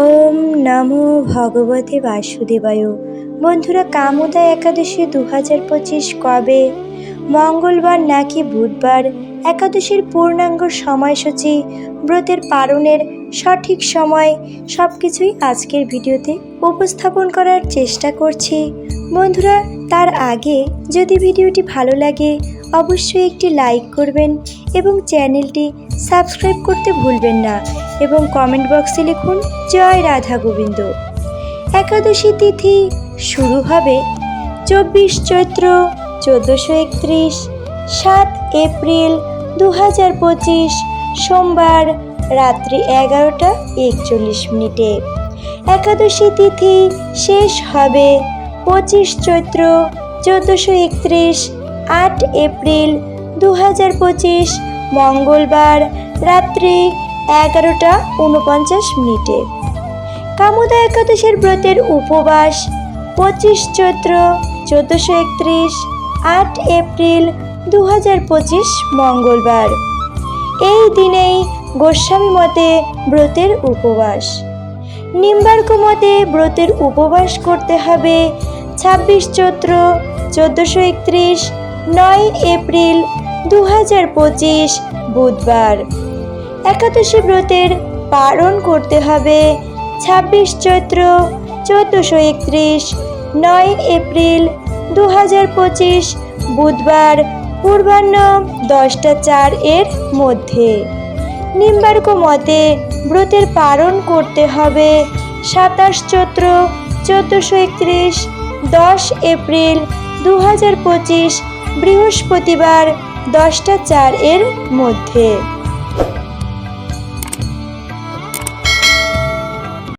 ওম নমো ভগবতে বাসুদেবায়। বন্ধুরা, কামোদা একাদশী দু হাজার পঁচিশ কবে? মঙ্গলবার নাকি বুধবার? একাদশীর পূর্ণাঙ্গ সময়সূচি, ব্রতের পালনের সঠিক সময় সব কিছুই আজকের ভিডিওতে উপস্থাপন করার চেষ্টা করছি। বন্ধুরা, তার আগে যদি ভিডিওটি ভালো লাগে, অবশ্যই একটি লাইক করবেন এবং চ্যানেলটি সাবস্ক্রাইব করতে ভুলবেন না এবং কমেন্ট বক্সে লিখুন, জয় রাধা গোবিন্দ। একাদশী তিথি শুরু হবে চব্বিশ চৈত্র চোদ্দোশো একত্রিশ, সাত এপ্রিল দু হাজার পঁচিশ, সোমবার রাত্রি এগারোটা একচল্লিশ মিনিটে। একাদশী তিথি শেষ হবে পঁচিশ চৈত্র চোদ্দোশো একত্রিশ, আট এপ্রিল দু হাজার পঁচিশ মঙ্গলবার রাত্রি এগারোটা উনপঞ্চাশ মিনিটে। কামুদা একাদশের ব্রতের উপবাস, পঁচিশ চৈত্র চোদ্দোশো একত্রিশ, আট এপ্রিল দু হাজার পঁচিশ মঙ্গলবার। এই দিনেই গোস্বামী মতে ব্রতের উপবাস। নিম্বার্ক মতে ব্রতের উপবাস করতে হবে ছাব্বিশ চৈত্র চোদ্দোশো একত্রিশ, নয় এপ্রিল দু হাজার পঁচিশ, বুধবার। একাদশী ব্রতের পালন করতে হবে ছাব্বিশ চৈত্র চোদ্দোশো একত্রিশ, নয় এপ্রিল দু হাজার পঁচিশ, বুধবার পূর্বাহ্ন দশটা চার এর মধ্যে। নিম্বার্ক মতে ব্রতের পালন করতে হবে সাতাশ চৈত্র চোদ্দোশো একত্রিশ, দশ এপ্রিল দু হাজার পঁচিশ, বৃহস্পতিবার দশটা চার এর মধ্যে।